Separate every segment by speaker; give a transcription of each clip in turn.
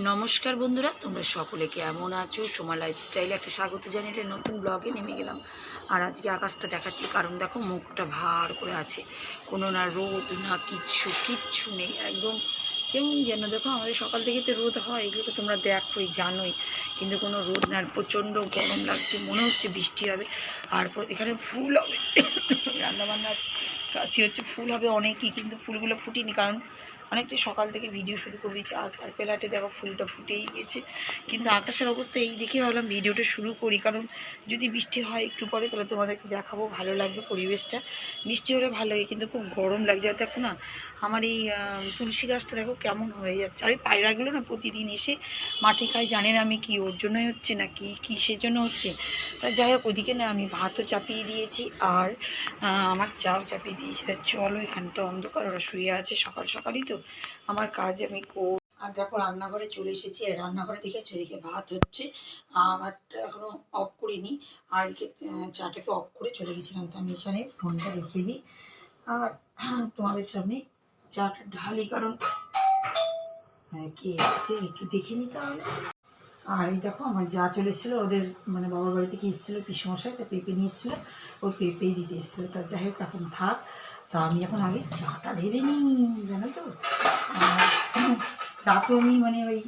Speaker 1: নমস্কার বন্ধুরা, তোমরা সকলে কেমন আছো? সোমা লাইফস্টাইলে একটা স্বাগত জানিয়ে একটা নতুন ব্লগে নেমে গেলাম। আর আজকে আকাশটা দেখাচ্ছি, কারণ দেখো মুখটা ভার করে আছে। কোনো না রোদ, না কিচ্ছু কিচ্ছু নেই, একদম কেমন যেন। দেখো আমাদের সকাল থেকে তো রোদ হয়, এগুলো তো তোমরা দেখোই, জানোই। কিন্তু কোনো রোদ না, প্রচণ্ড গরম লাগছে, মনে হচ্ছে বৃষ্টি হবে। আর এখানে ফুল হবে। রান্নাবান্নার কাশি হচ্ছে, ফুল হবে অনেকই, কিন্তু ফুলগুলো ফুটিনি, কারণ অনেকটা সকাল থেকে ভিডিও শুরু করে দিয়েছি আর আর পেলাটে দেখো ফুলটা ফুটেই গেছে। কিন্তু আকাশের অবস্থা এই দেখে ভাবলাম ভিডিওটা শুরু করি, কারণ যদি বৃষ্টি হয় একটু পরে তাহলে তোমাদেরকে দেখাবো, ভালো লাগবে পরিবেশটা। বৃষ্টি হলে ভালো লাগে, কিন্তু খুব গরম লাগছে। আর দেখো না, আমার এই তুলসী গাছটা দেখো কেমন হয়ে যাচ্ছে। আর এই পায়রাগুলো না প্রতিদিন এসে মাঠে খায়, জানে না আমি কি ওর জন্যই হচ্ছে না কি, কিসের জন্য হচ্ছে? তা যাই হোক, ওদিকে না আমি ভাতও চাপিয়ে দিয়েছি, আর আমার চাও চাপিয়ে দিয়েছি। তা চলো এখানটা অন্ধকার, ওরা শুয়ে আছে সকাল সকালই তো। আমার কাজ আমি কর। আর দেখো, রান্নাঘরে চলে এসেছি। আর রান্নাঘরে দেখেছি? এদিকে ভাত হচ্ছে। আর ভাতটা এখনও অফ করিনি। আর এদিকে চাটাকে অফ করে চলে গেছিলাম। তো আমি এখানে ফোনটা রেখে দিই। আর তোমাদের সামনে চাটা ঢালি, কারণ কে এসছে একটু দেখে নি তাহলে। আর এই দেখো, আমার যা চলে এসেছিল, ওদের মানে বাবার বাড়ি থেকে এসেছিল পিসমশাই, তা পেঁপে নিয়ে এসেছিল। ওই পেঁপেই দিতে এসেছিল। তা যাই হোক, এখন থাক। তা আমি এখন আগে চাটা ঢেলে নিই, জানো তো? চা তো আমি মানে ওই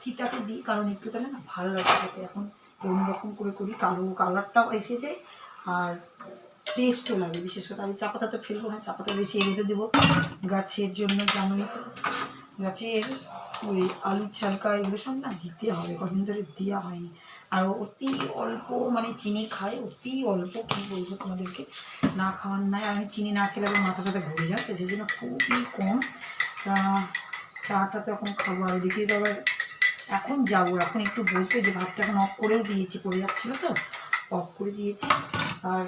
Speaker 1: ফিতাকে দিই, কারণ একটু তাহলে না ভালো লাগে খেতে। এখন অন্যরকম করে করি, কালো কালারটাও এসেছে, আর টেস্টও লাগে, বিশেষ করে আমি চা পাতা তো ফেলব না, চা পাতা বেশি এগোতে দেবো। গাছের জন্য জানোই তো, গাছের ওই আলুর ছালকা এগুলো সব না দিতে হবে, কদিন ধরে দেওয়া হয়নি। আর অতি অল্প মানে চিনি খায়, অতি অল্প, কী বলব তোমাদেরকে, না খাওয়ার নাই। আমি চিনি না খেলে আবার মাথা টাথা ঘুরে যায়, তো সেই জন্য খুবই কম। তা, চাটা তো এখন খাব। আর ওদিকে তো আবার এখন যাব। এখন একটু বসবো, যে ভাতটা এখন অফ করেও দিয়েছি পড়ে যাচ্ছিল তো অফ করে দিয়েছি। আর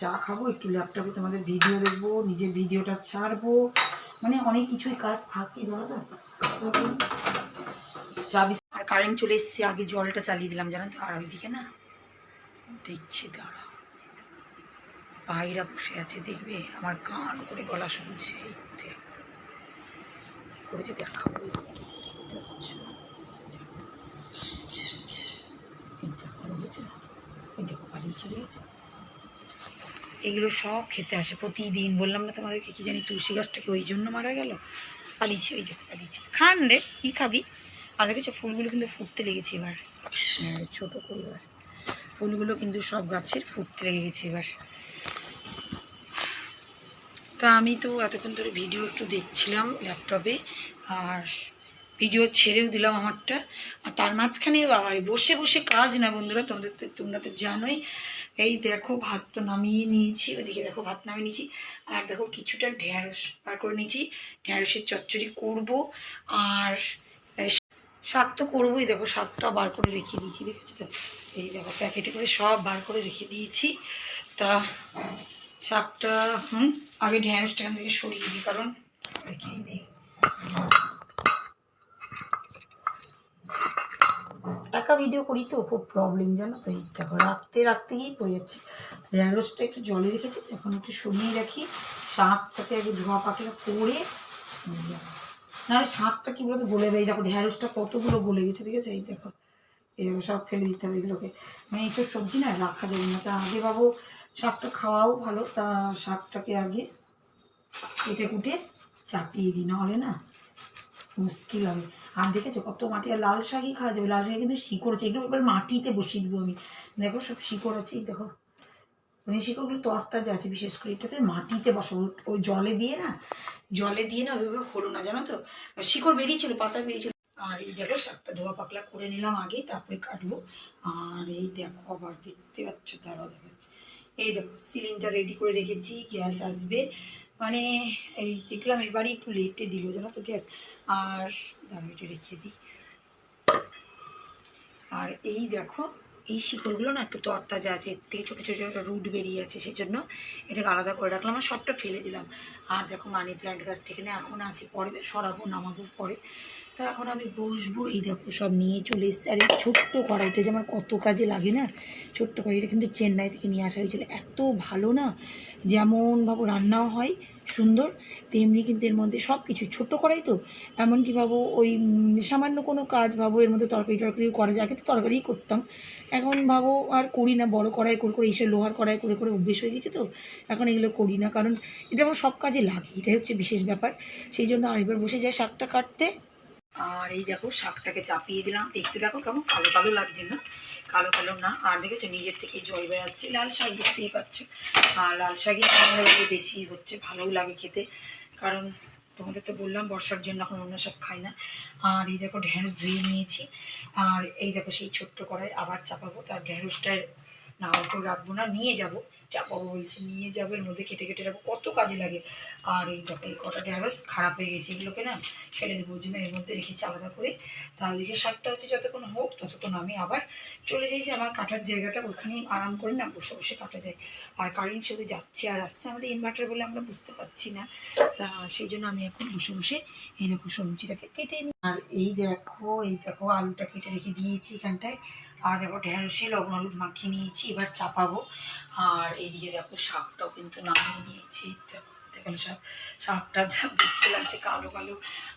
Speaker 1: চা খাব, একটু ল্যাপটপে তোমাদের ভিডিও দেখব, নিজের ভিডিওটা ছাড়বো। মানে অনেক কিছুই কাজ থাকে, জানো তো? চা কারেন্ট চলে এসছে, আগে জলটা চালিয়ে দিলাম, জানো তো? আর ওইদিকে না, দেখছি দাঁড়া পায়রা বসে আছে, দেখবে? আমার কান করে গলা শুনছে করেছে দেখো এগুলো সব খেতে আসে প্রতিদিন। বললাম না তোমাদেরকে, কি জানি তুলসী গাছটাকে ওই জন্য মারা গেল? পালিয়েছে, ওই দেখো, পালিয়েছে। খান রে, কী খাবি? আর দেখেছ ফুলগুলো কিন্তু ফুটতে লেগেছে এবার। হ্যাঁ, ছোটো করে ফুলগুলো কিন্তু সব গাছের ফুটতে লেগে গেছে এবার। তা আমি তো এতক্ষণ ধরে ভিডিও একটু দেখছিলাম ল্যাপটপে আর ভিডিও ছেড়েও দিলাম আমারটা। আর তার মাঝখানে বসে বসে কাজ না বন্ধুরা তোমাদের তোমরা তো জানোই। এই দেখো ভাত তো নামিয়ে নিয়েছি ওদিকে দেখো ভাত নামিয়ে নিয়েছি। আর দেখো কিছুটা ঢ্যাঁড়স বার করে নিয়েছি। ঢ্যাঁড়সের চচ্চড়ি করব। আর শাক তো করবোই, দেখো শাকটা বার করে রেখে দিয়েছি, দেখেছ তো? এই দেখো প্যাকেটে করে সব বার করে রেখে দিয়েছি। তা শাকটা হুম, আগে ঢ্যাঁড়সটা এখান থেকে সরিয়ে দিই, কারণ রেখেই দিই একা ভিডিও করি তো, খুব প্রবলেম জানো তো? এই দেখো, রাখতে রাখতেই পড়ে যাচ্ছে। ঢ্যাঁড়সটা একটু জলে রেখেছি, এখন একটু সরিয়ে রাখি। শাকটাকে আগে ধোয়া পাখিটা করে নাহলে শাকটা কী বলতো গলে দেয়? দেখো ঢ্যাঁড়সটা কতগুলো গলে গেছে, ঠিক আছে? এই দেখো এই দেখো, সব ফেলে দিতে হবে এগুলোকে। মানে এইসব সবজি না, রাখা যাবে না। তা আগে বাবু শাকটা খাওয়াও ভালো। তা শাকটাকে আগে কেটে কুটে চাপিয়ে দিই, নাহলে না মুশকিল হবে। আর দেখেছ, কত মাটি, আর লাল শাকই খাওয়া যাবে। লাল শাকে কিন্তু শিকড় আছে। এগুলো এবার মাটিতে বসিয়ে দেবো আমি। দেখো, সব শিকড় আছে দেখো। মানে শিকড়গুলো তরতাজা আছে, বিশেষ করে এটাতে মাটিতে বসাবো। ওই জলে দিয়ে না, জলে দিয়ে না ওইভাবে হলো না, জানো তো? শিকড় বেরিয়েছিল, পাতা বেরিয়েছিল। আর এই দেখো, শাকটা ধোয়া পাকলা করে নিলাম আগে, তারপরে কাটবো। আর এই দেখো, আবার দেখতে পাচ্ছ তারাও দেখাচ্ছে। এই দেখো, সিলিংটা রেডি করে রেখেছি, গ্যাস আসবে। মানে এই দেখলাম, এবারই একটু লেটে দিল, জানো তো, গ্যাস। আর দাঁড়া এটা রেখে দিই। আর এই দেখো এই শিকড়গুলো না একটু তরতাজা আছে, এর থেকে ছোটো ছোটো ছোটো রুট বেরিয়ে আছে সেই জন্য এটাকে আলাদা করে রাখলাম আর সবটা ফেলে দিলাম। আর দেখো মানি প্ল্যান্ট গাছটা এখানে এখন আছে, পরে সরাবো, নামাবো পরে। তো এখন আমি বসবো, এই দেখো সব নিয়ে চলে এসছে। আর এই ছোট্ট কড়াইটা যে আমার কত কাজে লাগে না, ছোট্ট কড়াইটা কিন্তু চেন্নাই থেকে নিয়ে আসা হয়েছিল। এত ভালো না, যেমন ভাবো রান্নাও হয় সুন্দর, তেমনি কিন্তু এর মধ্যে সব কিছু ছোট্ট করাই তো। এমনকি ভাবো ওই সামান্য কোনো কাজ ভাবো, এর মধ্যে তরকারি টরকারিও করা যায়, আগে তো তরকারিই করতাম। এখন ভাবো আর করি না, বড় কড়াই করে করে এইসব লোহার কড়াই করে করে অভ্যেস হয়ে গেছে তো, এখন এগুলো করি না। কারণ এটা আমার সব কাজে লাগে, এটাই হচ্ছে বিশেষ ব্যাপার। সেই জন্য আরেকবার বসে যাই শাকটা কাটতে। আর এই দেখো শাকটাকে চাপিয়ে দিলাম, দেখতে দেখো কেমন কালো কালো লাগছে না। কালো কালো না। আর দেখেছ, নিজের থেকে জল বেড়াচ্ছে। লাল শাক দেখতেই পাচ্ছ। আর লাল শাকই আমার লাগে বেশি হচ্ছে, ভালোও লাগে খেতে। কারণ তোমাদের তো বললাম, বর্ষার জন্য এখন অন্য সব খাই না। আর এই দেখো ঢ্যাঁড়স ধুয়ে নিয়েছি। আর এই দেখো, সেই ছোট্ট কড়াই আবার চাপাবো। তার ঢ্যাঁড়সটা না অল্প রাখব না, নিয়ে যাব। চাপাবো বলছে, নিয়ে যাব এর মধ্যে কেটে কেটে রাখব কত কাজে লাগে। আর এই দেখো, এই কটা ঢ্যাঁড়স খারাপ হয়ে গেছে, এগুলোকে না ফেলে দেবো, ওই জন্য এর মধ্যে রেখেছি আলাদা করে। তা ওইদিকে শাকটা হচ্ছে যতক্ষণ হোক, ততক্ষণ আমি আবার চলে যাই যে আমার কাটার জায়গাটা ওখানেই আরাম করে না বসে বসে কাটা যায়। আর কারেন্ট শুধু যাচ্ছে আর আসছে, আমাদের ইনভার্টার বলে আমরা বুঝতে পারছি না। তা সেই জন্য আমি এখন বসে বসে দেখো সবজিটাকে কেটে নিই আর এই দেখো এই দেখো, আলুটা কেটে রেখে দিয়েছি এখানটায়। আর দেখো, ঢেঁড়সে লবণ হলুদ মাখিয়ে নিয়েছি, এবার চাপাবো। আর এইদিকে দেখো, শাকটাও কিন্তু নামিয়ে নিয়েছি। দেখো দেখো শাক? শাকটা যা দেখতে লাগছে, কালো কালো।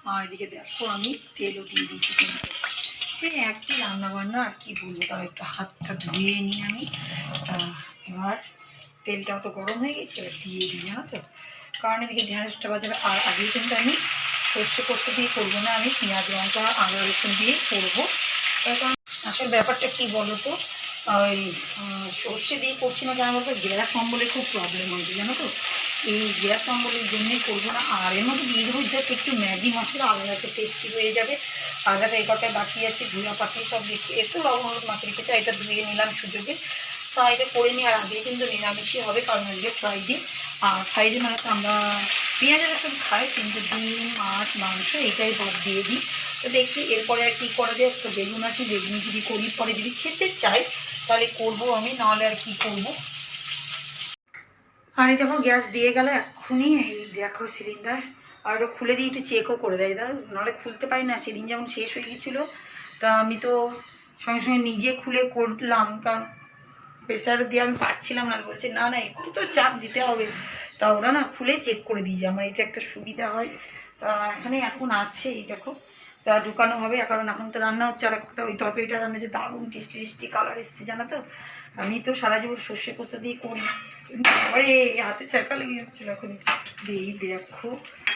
Speaker 1: আর এদিকে দেখো, আমি তেলও দিয়ে দিয়েছি কিন্তু। সেই একই রান্না বান্না আর কি বলব, তাও একটু হাতটা ধুয়ে নিই আমি। এবার তেলটাও তো গরম হয়ে গেছে, এবার দিয়ে দিই, জানো তো? কারণ এদিকে ঢেঁড়সটা বাজাবে আর আগেই কিন্তু আমি সর্ষে করতে দিয়ে করব না আমি, পেঁয়াজ লঙ্কা, আদা রসুন দিয়েই করব। কারণ আসল ব্যাপারটা কি বলো তো? ওই সর্ষে দিয়ে করছি না কেন বলতো? গ্যাস অম্বলের খুব প্রবলেম হয়েছে জানো তো? এই গ্যাস অম্বলের জন্যই করব না। আর এর মধ্যে দিয়ে দেবো জাস্ট একটু ম্যাগি মশলা আলাদা একটু টেস্টি হয়ে যাবে। আলাদা এই কটায় বাকি আছে ঘুরা পাখি সব দেখি একটু লবণ হলুদ মাখিয়ে রেখেছে, এটা ধুয়ে নিলাম সুযোগে। ফ্রাইডে করে নিই, আর আজকে কিন্তু নিরামিষই হবে, কারণ আজকে ফ্রাইডে আর ফ্রাইডে মানে তো আমরা পেঁয়াজের রসুন খাই কিন্তু ডিম, মাছ, মাংস এটাই দিয়ে দিই। তো দেখি এরপরে আর কী করা যায়? তো বেগুন আছে, বেগুন যদি করি, পরে যদি খেতে চাই, তাহলে করব আমি, নাহলে আর কী করব? আর এই দেখো, গ্যাস দিয়ে গেল এক্ষুনি, এই দেখো সিলিন্ডার। আর ওটা খুলে দিয়ে একটু চেকও করে দেয়। দাদা নাহলে খুলতে পারি না, সেদিন যেমন শেষ হয়ে গেছিল তা আমি তো সঙ্গে সঙ্গে নিজে খুলে করলাম, কারণ প্রেশার দিয়ে আমি পারছিলাম না। বলছে, না না, একটু তো চাপ দিতে হবে। তা ওরা না খুলে চেক করে দিয়েছে আমার এটা একটা সুবিধা হয়। তা এখানে এখন আছে এই দেখো। তা ঢুকানো হবে। কারণ এখন তো রান্না হচ্ছে আর একটা ওই তরকারিটা রান্না হচ্ছে। দারুণ টেস্টি টেস্টি কালার এসছে, জানো তো? আমি তো সারা জীবন সর্ষে পোস্ত দিয়ে করি। আরে হাতে চাকা লেগে যাচ্ছিল এখন। এই দেখো,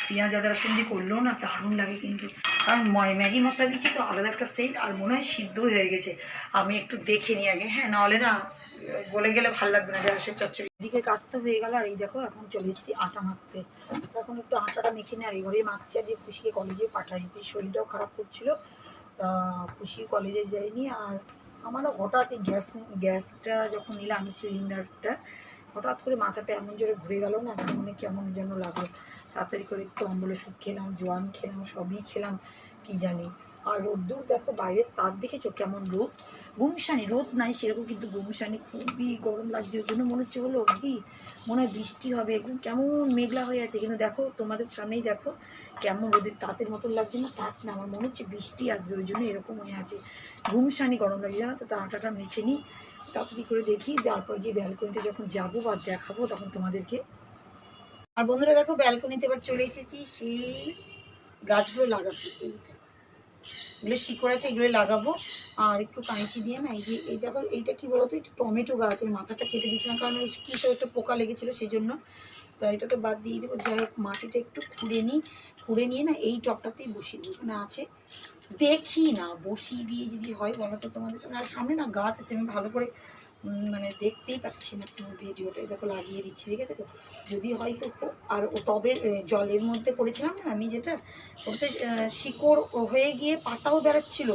Speaker 1: পেঁয়াজ, আদা, রসুন দিয়ে করলেও না দারুণ লাগে কিন্তু। কারণ ময় ম্যাগি মশলা দিচ্ছি তো আলাদা একটা সেন্ট আর মনে হয় সিদ্ধ হয়ে গেছে। আমি একটু দেখে নিই আগে। হ্যাঁ নাহলে না গলে গেলে ভালো লাগবে না ঢেঁড়সের চচ্চড়ি এদিকে কাজ তো হয়ে গেল, আর এই দেখো, এখন চলে এসেছি আটা মাখতে। এখন একটু আটাটা মেখে নিয়ে আর এই ঘরে মাখছি। আর যে খুশিকে কলেজে পাঠাই শরীরটাও খারাপ করছিল। তা খুশি কলেজে যায়নি আর আমারও হঠাৎ এই গ্যাস, গ্যাসটা যখন নিলাম, সিলিন্ডারটা, হঠাৎ করে মাথাটা এমন জোরে ঘুরে গেল না মনে কেমন যেন লাগল। তাড়াতাড়ি করে একটু অম্বল ওষুধ খেলাম, জোয়ান খেলাম, সবই খেলাম, কি জানি। আর রোদ্দুর দেখো বাইরের তার দেখেছ কেমন রোদ। গুমসানি রোদ নাই, সেরকম কিন্তু গুমসানি খুবই গরম লাগছে। ওই জন্য মনে হচ্ছে হলো কি মনে হয় বৃষ্টি হবে কেমন মেঘলা হয়ে আছে। কিন্তু দেখো, তোমাদের সামনেই দেখো, কেমন রোদের তাঁতের মতন লাগছে না, তাঁত না, আমার মনে হচ্ছে বৃষ্টি আসবে, ওই জন্য এরকম হয়ে আছে। ঘুমসানি গরম লাগছে, জানো তো, তা আটাটা মেখে নিই, তাড়াতাড়ি করে দেখি, তারপর গিয়ে ব্যালকনিতে যখন যাব বা দেখাবো, তখন তোমাদেরকে। আর বন্ধুরা দেখো, ব্যালকনিতে এবার চলে এসেছি, সেই গাছগুলো লাগাতে এগুলো শিকড় আছে এগুলো লাগাবো। আর একটু কাঁচি দিয়ে না, এই যে এই দেখো, এইটা কি বলতো, একটু টমেটো গাছ ওই মাথাটা কেটে দিয়েছিলাম, কারণ ওই কী সব একটা পোকা লেগেছিলো সেই জন্য তো এটা তো বাদ দিয়ে দেবো, যাই হোক, মাটিটা একটু খুঁড়ে নিই, খুঁড়ে নিয়ে না এই টপটাতেই বসিয়ে দিই না আছে, দেখি না, বসিয়ে দিয়ে যদি হয়, বলো তো তোমাদের সামনে। আর সামনে না গাছ আছে, আমি ভালো করে মানে দেখতেই পাচ্ছি না ভিডিওটা। দেখো লাগিয়ে দিচ্ছি ঠিক আছে তো? যদি হয়তো হোক। আর ও টবের জলের মধ্যে করেছিলাম না আমি যেটা? আহ, শিকড় হয়ে গিয়ে পাতাও বেরোচ্ছিল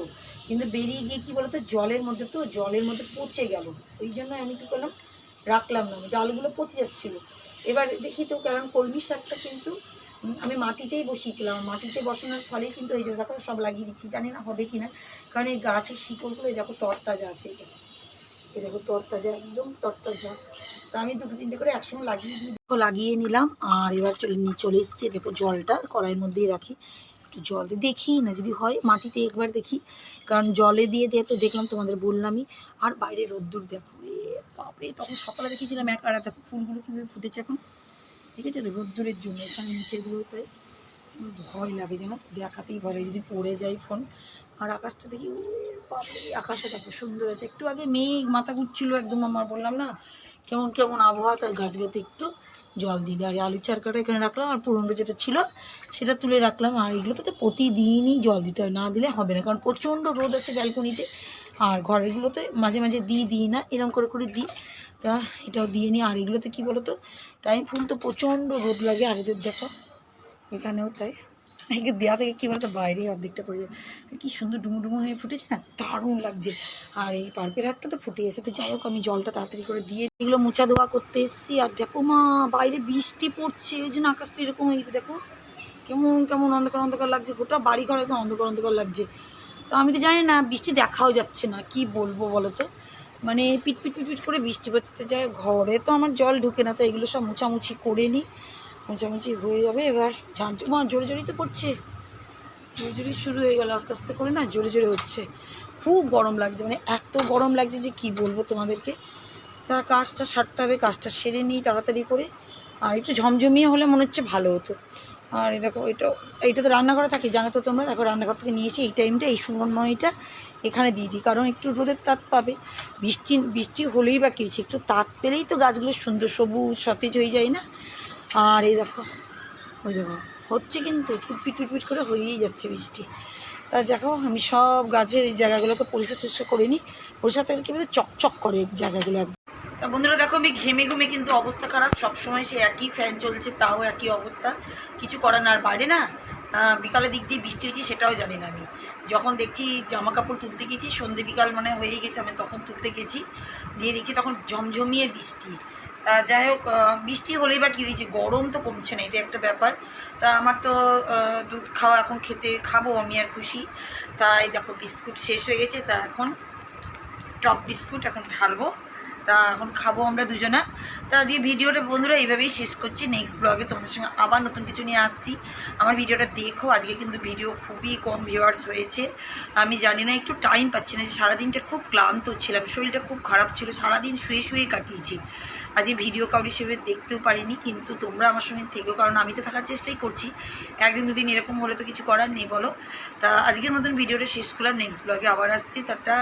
Speaker 1: কিন্তু বেরিয়ে গিয়ে কি বলতো জলের মধ্যে তো জলের মধ্যে পচে গেল। ওই জন্য আমি কী করলাম রাখলাম না। ডালগুলো পচে যাচ্ছিল। এবার দেখি তো কারণ কলমি শাকটা কিন্তু আমি মাটিতেই বসিয়েছিলাম। মাটিতে বসানোর ফলেই কিন্তু এই যে দেখো সব লাগিয়ে দিচ্ছি। জানি না হবে কি না কারণ এই গাছের শিকড়গুলো দেখো তরতাজা আছে। দেখো তরতাজা, একদম তরতাজা। তা আমি দুটো তিনটে করে একসঙ্গে লাগিয়ে দেখো, লাগিয়ে নিলাম, আর এবার চলে নিয়ে চলে এসছে, দেখো জলটা কড়াইয়ের মধ্যেই রাখি। একটু জল দিয়ে দেখি, না যদি হয়, মাটিতে একবার দেখি। কারণ জলে দিয়ে দিয়ে তো দেখলাম তোমাদের বললামই। আর বাইরে রোদ্দুর, দেখো এ বাপরে, তখন সকালে দেখেছিলাম এক আর দেখো ফুলগুলো কীভাবে ফুটেছে এখন। ঠিক আছে রোদ্দুরের জন্য, এখানে নিচেরগুলোতে আমার ভয় লাগে যেন, দেখাতেই ভয় যদি পড়ে যায় ফোন। আর আকাশটা দেখি আকাশটা দেখো, সুন্দর আছে একটু আগে মেঘ, মাথা ঘুরছিল একদম আমার, বললাম না, কেমন কেমন আবহাওয়া তার গাছগুলোতে একটু জল দিই। আর আলুর চারকাটা এখানে রাখলাম, আর পুরনো যেটা ছিল, সেটা তুলে রাখলাম। আর এগুলোতে তো প্রতিদিনই জল দিতে হয়, না দিলে হবে না, কারণ প্রচণ্ড রোদ আছে ব্যালকনিতে। আর ঘরেরগুলোতে মাঝে মাঝে দিই দিই না এরকম করে করে দিই। তা এটাও দিয়ে নিই। আর এগুলোতে কী বলো তো টাইম ফুল তো প্রচণ্ড রোদ লাগে, আর এদের দেখো, এখানেও তাই। একে দেওয়া থেকে কী বলতো বাইরে অর্ধেকটা পড়ে যায়। কি সুন্দর ডুমু ডুমু হয়ে ফুটেছে না? দারুণ লাগছে। আর এই পার্কের হাটটা তো ফুটে গেছে তো যাই হোক, আমি জলটা তাড়াতাড়ি করে দিয়ে এগুলো মোছা ধোয়া করতে এসেছি। আর দেখো মা, বাইরে বৃষ্টি পড়ছে। ওই জন্য আকাশটা এরকম হয়ে গেছে, দেখো। কেমন কেমন অন্ধকার অন্ধকার লাগছে। গোটা বাড়ি ঘরে তো অন্ধকার অন্ধকার লাগছে। তো আমি তো জানি না, বৃষ্টি দেখাও যাচ্ছে না। কি বলব বলো তো? মানে পিট পিট পিট পিট করে বৃষ্টি পড়তে যায় ঘরে তো আমার জল ঢুকে না, তো এগুলো সব মোছামুছি করে নিই। মোছামুছি হয়ে যাবে, এবার ঝাঁঝ মা জোরে জোরেই তো পড়ছে। জোরে জোরেই শুরু হয়ে গেল, আস্তে আস্তে করে না জোরে জোরে হচ্ছে। খুব গরম লাগছে মানে এত গরম লাগছে যে কি বলব তোমাদেরকে। তা কাজটা সারতে হবে, কাজটা সেরে নিই তাড়াতাড়ি করে। আর একটু ঝমঝমিয়ে হলে মনে হচ্ছে ভালো হতো। আর দেখো, এটা, এইটা তো রান্নাঘরে থাকি, জানো তো তোমরা? দেখো রান্নাঘর থেকে নিয়েছি এই টাইমটা, এই সুগন্ধময়টা এখানে দিয়ে দিই। কারণ একটু রোদের তাপ পাবে। বৃষ্টি বৃষ্টি হলেই বা কিছু একটু তাপ পেলেই তো গাছগুলো সুন্দর সবুজ, সতেজ হয়ে যায় না? আর এই দেখো, ওই দেখো, হচ্ছে কিন্তু টুটপিট টুটপিট করে হয়েই যাচ্ছে বৃষ্টি। তা দেখো, আমি সব গাছের এই জায়গাগুলোকে পরিষ্কার টরিষ্কার করে নিই। পরিষ্কার থাকলে কী বলতে, চকচক করে জায়গাগুলো একদম। তা বন্ধুরা দেখো, আমি ঘেমে ঘুমে কিন্তু অবস্থা খারাপ। সবসময় সে একই ফ্যান চলছে, তাও একই অবস্থা। কিছু করার না, আর না বিকালের দিক দিয়ে বৃষ্টি হয়েছে সেটাও জানি না আমি। যখন দেখছি জামা কাপড় তুলতে গেছি, সন্ধে বিকাল মানে হয়ে গেছে, আমি তখন তুলতে গেছি। দিয়ে দেখছি তখন ঝমঝমিয়ে বৃষ্টি। তা যাই হোক বৃষ্টি হলেই বা কী হয়েছে? গরম তো কমছে না, এটা একটা ব্যাপার। তা আমার তো দুধ খাওয়া এখন খেতে খাব, আমি আর খুশি। তাই দেখো, বিস্কুট শেষ হয়ে গেছে, তা এখন টপ বিস্কুট এখন ঢালবো। তা এখন খাব আমরা দুজনা। তা আজকে ভিডিওটা বন্ধুরা এইভাবেই শেষ করছি। নেক্সট ব্লগে তোমাদের সঙ্গে আবার নতুন কিছু নিয়ে আসছি। আমার ভিডিওটা দেখো, আজকে কিন্তু ভিডিও খুবই কম ভিউয়ার্স হয়েছে আমি জানি না, একটু টাইম পাচ্ছি না, যে সারাদিনটা খুব ক্লান্ত ছিলাম, শরীরটা খুব খারাপ ছিল, সারাদিন শুয়ে শুয়ে কাটিয়েছি। আজকে ভিডিও কাউর হিসেবে দেখতেও পারিনি, কিন্তু তোমরা আমার সঙ্গে থেকেও কারণ আমি তো থাকার চেষ্টাই করছি। একদিন দুদিন এরকম হলে তো কিছু করার নেই, বলো। তা আজকের মতন ভিডিওটা শেষ করলাম নেক্সট ব্লগে আবার আসছি, টাটা